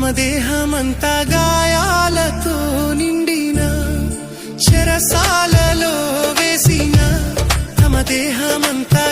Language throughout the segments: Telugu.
తమ దేహమంతా గాయాలతో నిండిన చెరసాలలో వేసిన తమ దేహమంతా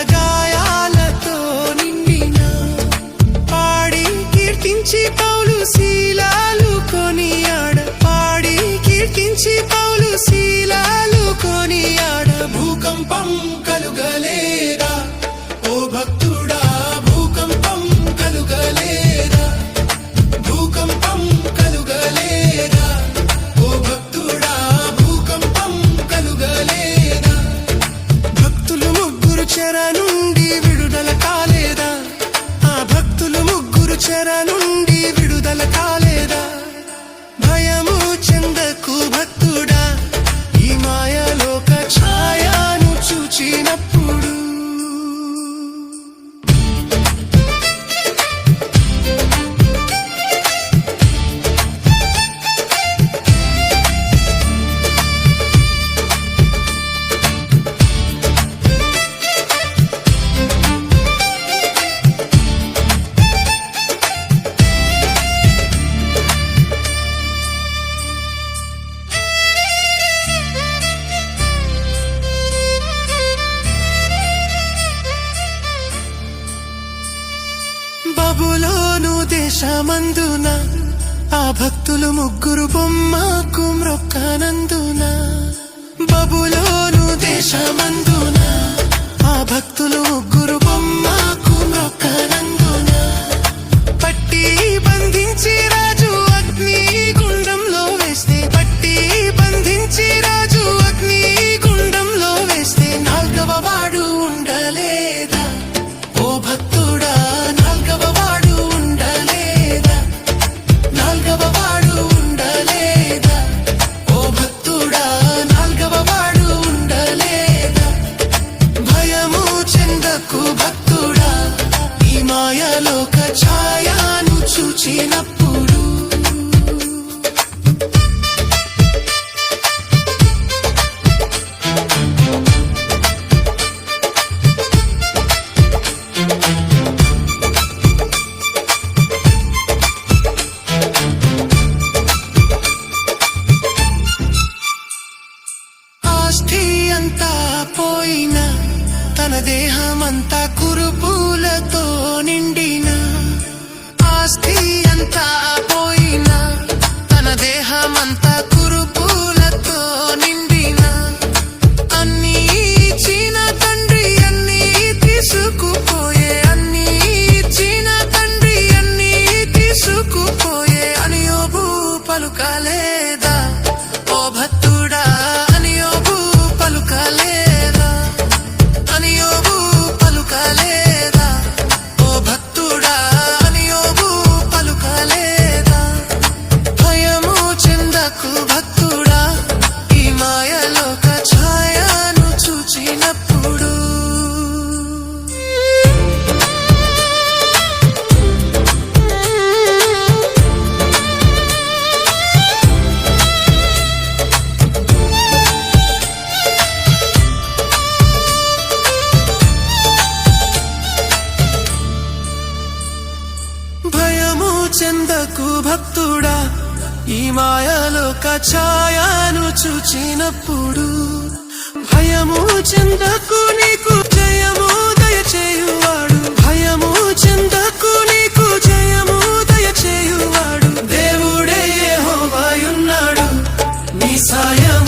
దేశమందున ఆ భక్తులు ముగ్గురు బొమ్మకు నాకు భక్తుడా ఈ మాయలోక ఛాయాను చూచినప్పుడు. పోయిన మన దేహమంతా కురుపులతో నిండి భక్తుడా ఈ మాయలో కచాయాను చూచినప్పుడు భయము చెందకు నీకు జయము దయచేయువాడు. భయము చెందకు నీకు జయము దయచేయువాడు. దేవుడే ఏ హోవాయున్నాడు నీ సాయం